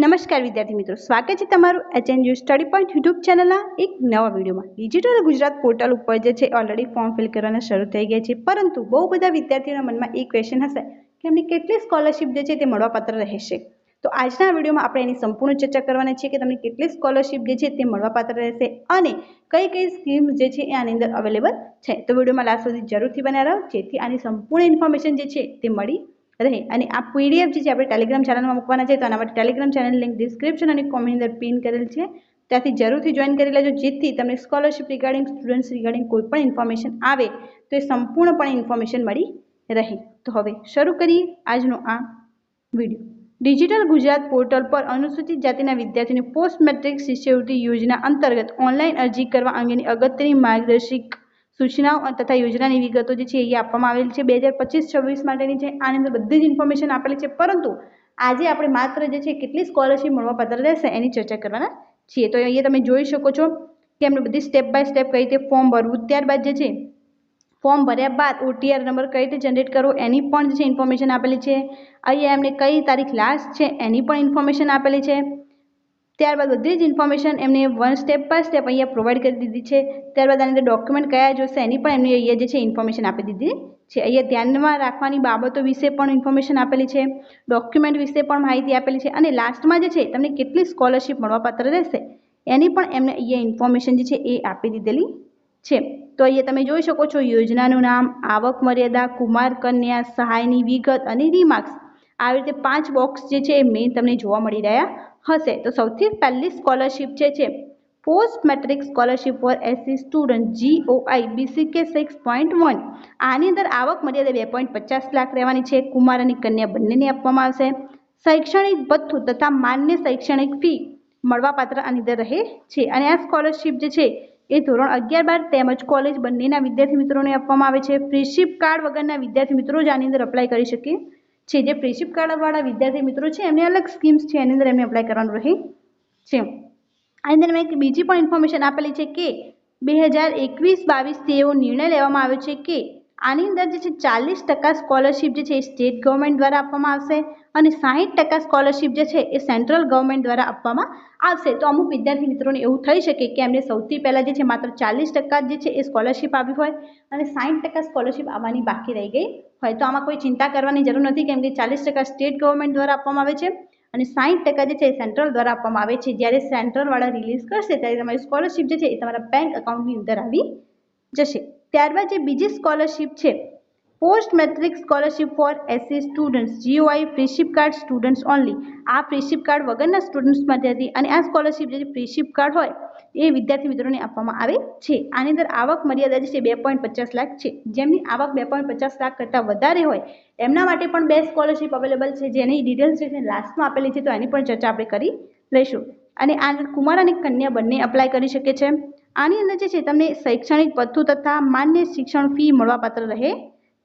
નમસ્કાર વિદ્યાર્થી મિત્રો, સ્વાગત છે તમારું એચએનયુ સ્ટડી પોઈન્ટ યુટ્યુબ ચેનલના એક નવા વિડીયોમાં. ડિજિટલ ગુજરાત પોર્ટલ ઉપર જે છે ઓલરેડી ફોર્મ ફિલ કરવાના શરૂ થઈ ગયા છે. પરંતુ બહુ બધા વિદ્યાર્થીઓના મનમાં એ ક્વેશ્ચન હશે કે એમને કેટલી સ્કોલરશિપ જે છે, તે મળવાપાત્ર રહેશે. તો આજના વિડીયોમાં આપણે એની સંપૂર્ણ ચર્ચા કરવાની છે કે તમને કેટલી સ્કોલરશિપ જે છે, તે મળવાપાત્ર રહેશે અને કઈ કઈ સ્કીમ જે છે, એ આની અંદર અવેલેબલ છે. તો વિડીયોમાં લાસ્ટ સુધી જરૂરથી રહો, જેથી આની સંપૂર્ણ ઇન્ફોર્મેશન જે છે, તે મળી રહે. અને આ પીડીએફ જે છે, આપણે ટેલિગ્રામ ચેનલમાં મૂકવાના છે, તો આના માટે ટેલિગ્રામ ચેનલ લિંક ડિસ્ક્રિપ્શન અને કોમેન્ટની અંદર પિન કરેલ છે. ત્યાંથી જરૂરથી જોઈન કરી લેજો. જેથી તમને સ્કોલરશિપ રિગાર્ડિંગ સ્ટુડન્ટ્સ રિગાર્ડિંગ કોઈ પણ ઇન્ફોર્મેશન આવે, તો એ સંપૂર્ણપણે ઇન્ફોર્મેશન મળી રહે. તો હવે શરૂ કરીએ આજનો આ વીડિયો ડિજિટલ ગુજરાત પોર્ટલ પર અનુસૂચિત જાતિના વિદ્યાર્થીઓને પોસ્ટ મેટ્રિક શિષ્યવૃત્તિ યોજના અંતર્ગત ઓનલાઈન અરજી કરવા અંગેની અગત્યની માર્ગદર્શિક સૂચનાઓ તથા યોજનાની વિગતો જે છે એ આપવામાં આવેલી છે. બે હજાર પચીસ છવ્વીસ માટેની છે. આની અંદર બધી જ ઇન્ફોર્મેશન આપેલી છે. પરંતુ આજે આપણે માત્ર જે છે કેટલી સ્કોલરશિપ મળવાપાત્ર રહેશે એની ચર્ચા કરવાના છીએ. તો અહીંયા તમે જોઈ શકો છો કે એમને બધી સ્ટેપ બાય સ્ટેપ કઈ રીતે ફોર્મ ભરવું. ત્યારબાદ જે છે ફોર્મ ભર્યા બાદ ઓટીઆર નંબર કઈ રીતે જનરેટ કરવો એની પણ જે છે ઇન્ફોર્મેશન આપેલી છે. અહીંયા એમને કઈ તારીખ લાસ્ટ છે એની પણ ઇન્ફોર્મેશન આપેલી છે. ત્યારબાદ બધી જ ઇન્ફોર્મેશન એમને વન સ્ટેપ બાય સ્ટેપ અહીંયા પ્રોવાઈડ કરી દીધી છે. ત્યારબાદ આની અંદર ડોક્યુમેન્ટ કયા જોશે એની પણ એમને અહીંયા જે છે ઇન્ફોર્મેશન આપી દીધી છે. અહીંયા ધ્યાનમાં રાખવાની બાબતો વિશે પણ ઇન્ફોર્મેશન આપેલી છે. ડોક્યુમેન્ટ વિશે પણ માહિતી આપેલી છે. અને લાસ્ટમાં જે છે, તમને કેટલી સ્કોલરશિપ મળવાપાત્ર રહેશે એની પણ એમને અહીંયા ઇન્ફોર્મેશન જે છે એ આપી દીધેલી છે. તો અહીંયા તમે જોઈ શકો છો યોજનાનું નામ, આવક મર્યાદા, કુમાર કન્યા, સહાયની વિગત અને રીમાર્ક્સ આવી રીતે પાંચ બોક્સ જે છે એ મેઇન તમને જોવા મળી રહ્યા હશે. તો સૌથી પહેલી સ્કોલરશિપ જે છે post matric scholarship for SC student GOI BCK six point one આની અંદર આવક મર્યાદા બે પોઈન્ટ પચાસ લાખ રહેવાની છે. કુમાર અને કન્યા બંનેને આપવામાં આવશે. શૈક્ષણિક ભથ્થું તથા માન્ય શૈક્ષણિક ફી મળવાપાત્ર આની અંદર રહે છે. અને આ સ્કોલરશિપ જે છે, એ ધોરણ અગિયાર બાર તેમજ કોલેજ બંનેના વિદ્યાર્થી મિત્રોને આપવામાં આવે છે. ફ્રીશીપ કાર્ડ વગરના વિદ્યાર્થી મિત્રો જ આની અંદર અપ્લાય કરી શકે છે, જે ફ્રીશિપ કાર્ડવાળા વિદ્યાર્થી મિત્રો છે, એમને અલગ સ્કીમ્સ છે, એની અંદર એમને એપ્લાય કરવાનું રહે છે. આની અંદર મેં એક બીજી પણ ઇન્ફોર્મેશન આપેલી છે કે બે હજાર એકવીસ બાવીસથી એવો નિર્ણય લેવામાં આવ્યો છે કે આની અંદર જે છે, ચાલીસ ટકા સ્કોલરશિપ જે છે, એ સ્ટેટ ગવર્મેન્ટ દ્વારા આપવામાં આવશે અને સાહીઠ ટકા સ્કોલરશીપ જે છે, એ સેન્ટ્રલ ગવર્મેન્ટ દ્વારા આપવામાં આવશે. તો અમુક વિદ્યાર્થી મિત્રોને એવું થઈ શકે કે એમને સૌથી પહેલાં જે છે, માત્ર ચાલીસ ટકા જે છે, એ સ્કોલરશિપ આવી હોય અને સાહીઠ ટકા સ્કોલરશીપ આવવાની બાકી રહી ગઈ. હોય તો આમાં કોઈ ચિંતા કરવાની જરૂર નથી, કેમ કે ચાલીસ ટકા સ્ટેટ ગવર્મેન્ટ દ્વારા આપવામાં આવે છે અને સાહીઠ ટકા જે છે સેન્ટ્રલ દ્વારા આપવામાં આવે છે. જ્યારે સેન્ટ્રલવાળા રિલીઝ કરશે ત્યારે તમારી સ્કોલરશિપ જે છે એ તમારા બેંક એકાઉન્ટની અંદર આવી જશે. ત્યારબાદ જે બીજી સ્કોલરશિપ છે post matric scholarship for SC students GOI freeship card students only આ ફ્રીશિપ કાર્ડ વગરના સ્ટુડન્ટ્સ માટે હતી અને આ સ્કોલરશિપ જે ફ્રીશિપ કાર્ડ હોય, એ વિદ્યાર્થી મિત્રોને આપવામાં આવે છે. આની અંદર આવક મર્યાદા જે છે બે પોઈન્ટ પચાસ લાખ છે. જેમની આવક બે પોઈન્ટ પચાસ લાખ કરતાં વધારે હોય, એમના માટે પણ બે સ્કોલરશિપ અવેલેબલ છે. જેની ડિટેલ્સ છે લાસ્ટમાં આપેલી છે, તો એની પણ ચર્ચા આપણે કરી લઈશું. અને આ કુમાર અને કન્યા બંને અપ્લાય કરી શકે છે. આની અંદર જે છે તમને શૈક્ષણિક પથ્થું તથા માન્ય શિક્ષણ ફી મળવાપાત્ર રહે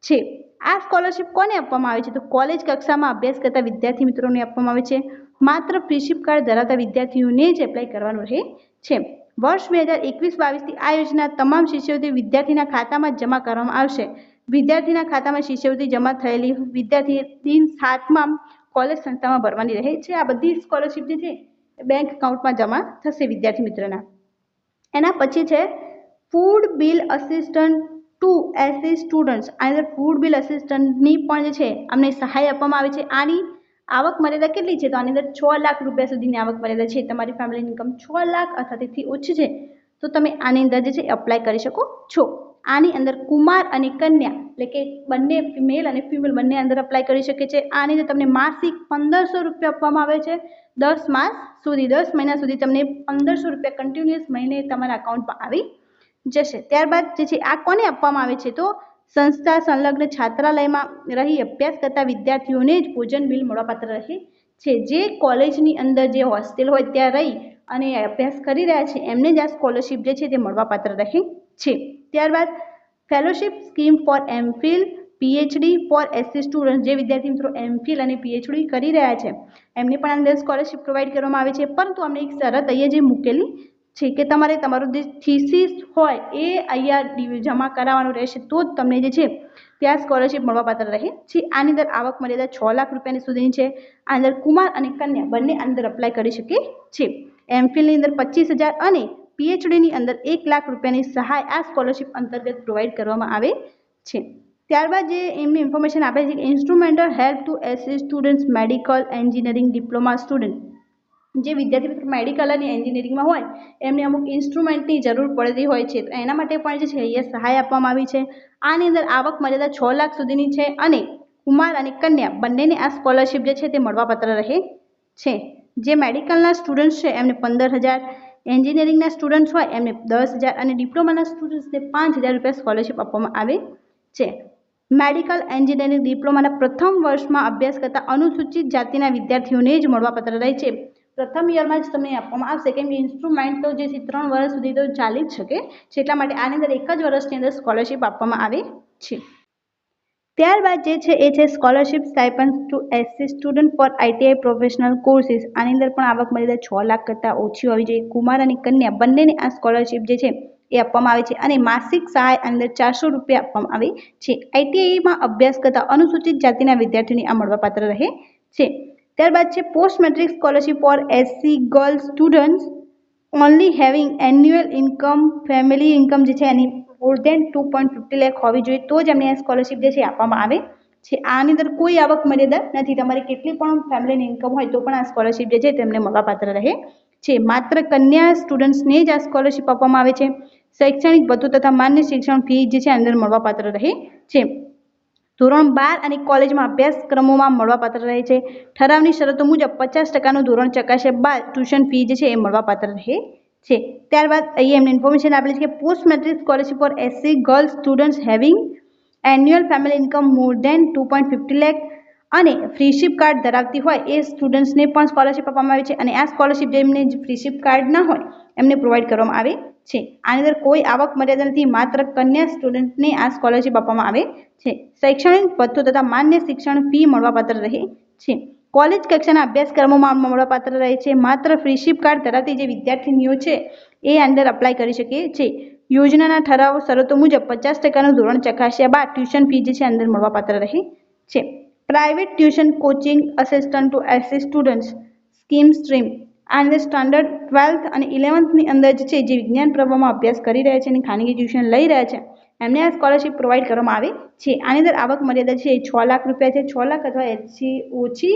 છે. આ સ્કોલરશિપ કોને આપવામાં આવે છે? તો કોલેજ કક્ષામાં અભ્યાસ કરતા વિદ્યાર્થી મિત્રોને આપવામાં આવે છે. માત્ર ફ્રીશિપ કાર્ડ ધરાવતા વિદ્યાર્થીઓને જ એપ્લાય કરવાનું રહે છે. વર્ષ બે હજાર એકવીસ બાવીસથી આ યોજના તમામ શિષ્યવૃત્તિ વિદ્યાર્થીના ખાતામાં જમા કરવામાં આવશે. વિદ્યાર્થીના ખાતામાં શિષ્યવૃત્તિ જમા થયેલી વિદ્યાર્થી દિન સાતમાં કોલેજ સંસ્થામાં ભરવાની રહે છે. આ બધી સ્કોલરશિપ જે છે બેંક એકાઉન્ટમાં જમા થશે વિદ્યાર્થી મિત્રના. એના પછી છે food bill assistant to SC students આ અંદર ફૂડ બિલ અસિસ્ટન્ટની પણ જે છે, અમને સહાય આપવામાં આવે છે. આની આવક મર્યાદા કેટલી છે? તો આની અંદર છ લાખ રૂપિયા સુધીની આવક મર્યાદા છે. તમારી ફેમિલી ઇન્કમ છ લાખ અથવા તેથી ઓછી છે. તો તમે આની અંદર જે છે એપ્લાય કરી શકો છો. આની અંદર કુમાર અને કન્યા, એટલે કે બંને મેલ અને ફિમેલ બંને અંદર અપ્લાય કરી શકે છે. આની અંદર તમને માસિક પંદરસો રૂપિયા આપવામાં આવે છે. દસ માસ સુધી, દસ મહિના સુધી તમને પંદરસો રૂપિયા કન્ટિન્યુઅસ મહિને તમારા અકાઉન્ટમાં આવી જશે. ત્યારબાદ જે છે, આ કોને આપવામાં આવે છે તો? સંસ્થા સંલગ્ન છાત્રાલયમાં રહી અભ્યાસ કરતા વિદ્યાર્થીઓને જ ભોજન બિલ મળવાપાત્ર રહે છે. જે કોલેજની અંદર જે હોસ્ટેલ હોય ત્યાં રહી અને અભ્યાસ કરી રહ્યા છે, એમને જ આ સ્કોલરશિપ જે છે તે મળવાપાત્ર રહે છે. ત્યારબાદ fellowship scheme for MPhil PhD for SC student, જે વિદ્યાર્થી મિત્રો એમફિલ અને પીએચડી કરી રહ્યા છે, એમને પણ અંદર સ્કોલરશિપ પ્રોવાઈડ કરવામાં આવે છે. પરંતુ અમને એક શરત અહીંયા જે મૂકેલી છે કે તમારે તમારું જે થીસીસ હોય એ અહીંયા જમા કરાવવાનું રહેશે, તો જ તમને જે છે ત્યાં સ્કોલરશિપ મળવાપાત્ર રહે. છે આની અંદર આવક મર્યાદા છ લાખ રૂપિયાની સુધીની છે. આ અંદર કુમાર અને કન્યા બંને અંદર અપ્લાય કરી શકે છે. એમફિલની અંદર પચીસ હજાર અને પીએચડીની અંદર એક લાખ રૂપિયાની સહાય આ સ્કોલરશિપ અંતર્ગત પ્રોવાઈડ કરવામાં આવે છે. ત્યારબાદ જે એમની ઇન્ફોર્મેશન આપે છે કે instrumental help to SC students medical engineering diploma student જે વિદ્યાર્થી મિત્રો મેડિકલ અને એન્જિનિયરિંગમાં હોય, એમને અમુક ઇન્સ્ટ્રુમેન્ટની જરૂર પડતી હોય છે. તો એના માટે પણ જે છે એ સહાય આપવામાં આવી છે. આની અંદર આવક મર્યાદા છ લાખ સુધીની છે અને કુમાર અને કન્યા બંનેને આ સ્કોલરશિપ જે છે, તે મળવાપાત્ર રહે છે. જે મેડિકલના સ્ટુડન્ટ્સ છે, એમને પંદર હજાર. એન્જિનિયરિંગના સ્ટુડન્ટ્સ હોય, એમને દસ હજાર. અને ડિપ્લોમાના સ્ટુડન્ટ્સને પાંચ હજાર રૂપિયા સ્કોલરશિપ આપવામાં આવે છે. મેડિકલ એન્જિનિયરિંગ ડિપ્લોમાના પ્રથમ વર્ષમાં અભ્યાસ કરતા અનુસૂચિત જાતિના વિદ્યાર્થીઓને જ મળવાપાત્ર રહે છે. પ્રથમ યરમાં જ તમને આપવામાં આવશે કેમ કે ઇન્સ્ટ્રુમેન્ટ તો જે ત્રણ વર્ષ સુધી તો ચાલી જ શકે છે એટલા માટે આની અંદર એક જ વર્ષની અંદર સ્કોલરશિપ આપવામાં આવે છે. ત્યારબાદ જે છે એ છે scholarship stipends to SC student for ITI professional courses આની અંદર પણ આવક મર્યાદા છ લાખ કરતાં ઓછી હોવી જોઈએ. કુમાર અને કન્યા બંનેને આ સ્કોલરશિપ જે છે એ આપવામાં આવે છે અને માસિક સહાય અંદર ચારસો રૂપિયા આપવામાં આવે છે. આઈટીઆઈમાં અભ્યાસ કરતા અનુસૂચિત જાતિના વિદ્યાર્થીઓને આ મળવાપાત્ર રહે છે. ત્યારબાદ છે post matric scholarship for SC girl students only having annual income family income જે છે any more than two point fifty lakh હોવી જોઈએ. તો જ એમને આ સ્કોલરશિપ જે છે આપવામાં આવે છે. આની અંદર કોઈ આવક મર્યાદા નથી. તમારી કેટલી પણ ફેમિલીની ઇન્કમ હોય તો પણ આ સ્કોલરશિપ જે છે તેમને મળવાપાત્ર રહે છે. માત્ર કન્યા સ્ટુડન્ટ્સને જ આ સ્કોલરશિપ આપવામાં આવે છે. શૈક્ષણિક ભથ્થું તથા માન્ય શિક્ષણ ફી જે છે અંદર મળવાપાત્ર રહે છે. ધોરણ બાર અને કોલેજમાં અભ્યાસક્રમોમાં મળવાપાત્ર રહે છે. ઠરાવની શરતો મુજબ પચાસ ટકાનું ધોરણ ચકાસ્યા બાદ ટ્યુશન ફી જે છે એ મળવાપાત્ર રહે છે. ત્યારબાદ અહીંયા એમને ઇન્ફોર્મેશન આપેલી છે કે post matric scholarship for SC girls students having annual family income more than two point fifty lakh અને ફ્રીશિપ કાર્ડ ધરાવતી હોય એ સ્ટુડન્ટ્સને પણ સ્કોલરશિપ આપવામાં આવે છે. અને આ સ્કોલરશિપ જેમને ફ્રીશિપ કાર્ડ ના હોય એમને પ્રોવાઈડ કરવામાં આવે છે. આની અંદર કોઈ આવક મર્યાદા નથી માત્ર કન્યા સ્ટુડન્ટને આ સ્કોલરશીપ આપવામાં આવે છે. શૈક્ષણિક ભથ્થું તથા માન્ય શિક્ષણ ફી મળવાપાત્ર રહે છે. કોલેજ કક્ષાના અભ્યાસક્રમોમાં મળવાપાત્ર રહે છે. માત્ર ફ્રીશિપ કાર્ડ ધરાવતી જે વિદ્યાર્થીનીઓ છે, એ અંદર અપ્લાય કરી શકે છે. યોજનાના ઠરાવ શરતો મુજબ પચાસ ટકાનું ધોરણ ચકાસ્યા બાદ ટ્યુશન ફી જે છે, અંદર મળવાપાત્ર રહે છે. Private tuition coaching assistant to SC students scheme stream આ અંદર સ્ટાન્ડર્ડ ટ્વેલ્થ અને ઇલેવન્થની અંદર જે છે, જે વિજ્ઞાન પ્રવાહમાં અભ્યાસ કરી રહ્યા છે અને ખાનગી ટ્યુશન લઈ રહ્યા છે, એમને આ સ્કોલરશીપ પ્રોવાઈડ કરવામાં આવે છે. આની અંદર આવક મર્યાદા છે એ છ લાખ રૂપિયા છે. છ લાખ અથવા એથી ઓછી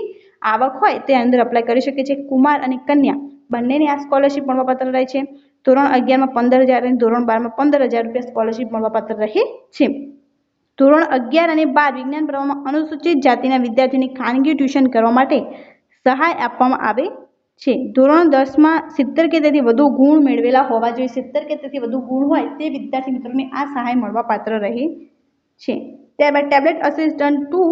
આવક હોય તે અંદર અપ્લાય કરી શકે છે. કુમાર અને કન્યા બંનેને આ સ્કોલરશીપ મળવાપાત્ર રહે છે. ધોરણ અગિયારમાં પંદર હજાર અને ધોરણ બારમાં પંદર હજાર રૂપિયા સ્કોલરશીપ મળવાપાત્ર રહે છે. ધોરણ અગિયાર અને બાર વિજ્ઞાન પ્રવાહમાં અનુસૂચિત જાતિના વિદ્યાર્થીઓને ખાનગી ટ્યુશન કરવા માટે સહાય આપવામાં આવે છે. ધોરણ દસમાં સિત્તેર કે તેથી વધુ ગુણ મેળવેલા હોવા જોઈએ. સિત્તેર કે તેથી વધુ ગુણ હોય તે વિદ્યાર્થી મિત્રોને આ સહાય મળવાપાત્ર રહે છે. ત્યારબાદ tablet assistant to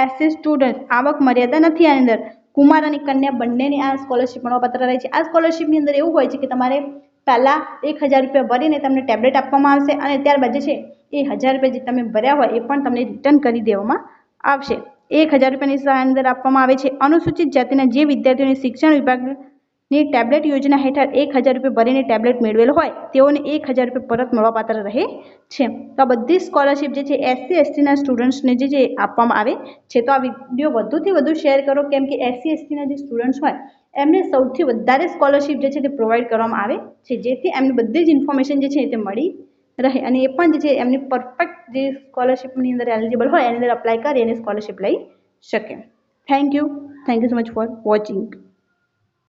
SC student આવક મર્યાદા નથી આની અંદર. કુમાર અને કન્યા બંનેને આ સ્કોલરશિપ મળવાપાત્ર રહે છે. આ સ્કોલરશિપની અંદર એવું હોય છે કે તમારે પહેલાં એક હજાર રૂપિયા ભરીને તમને ટેબ્લેટ આપવામાં આવશે અને ત્યારબાદ જે છે એ હજાર રૂપિયા જે તમે ભર્યા હોય એ પણ તમને રિટર્ન કરી દેવામાં આવશે. એક હજાર રૂપિયાની સહાય અંદર આપવામાં આવે છે. અનુસૂચિત જાતિના જે વિદ્યાર્થીઓને શિક્ષણ વિભાગની ટેબ્લેટ યોજના હેઠળ એક હજાર રૂપિયા ભરીને ટેબ્લેટ મેળવેલ હોય, તેઓને એક હજાર રૂપિયા પરત મળવાપાત્ર રહે છે. તો આ બધી સ્કોલરશિપ જે છે, એસસી, એસટીના સ્ટુડન્ટ્સને જે છે આપવામાં આવે છે, તો આ વીડિયો વધુથી વધુ શેર કરો. કેમ કે એસસી, એસટીના જે સ્ટુડન્ટ્સ હોય, એમને સૌથી વધારે સ્કોલરશિપ જે છે, તે પ્રોવાઈડ કરવામાં આવે છે. જેથી એમને બધી જ ઇન્ફોર્મેશન જે છે તે મળી રહે. અને એ પણ જે છે એમની પરફેક્ટ જે સ્કોલરશિપની અંદર એલિજિબલ હોય, એની અંદર અપ્લાય કરી અને સ્કોલરશિપ લઈ શકે. Thank you thank you so much for watching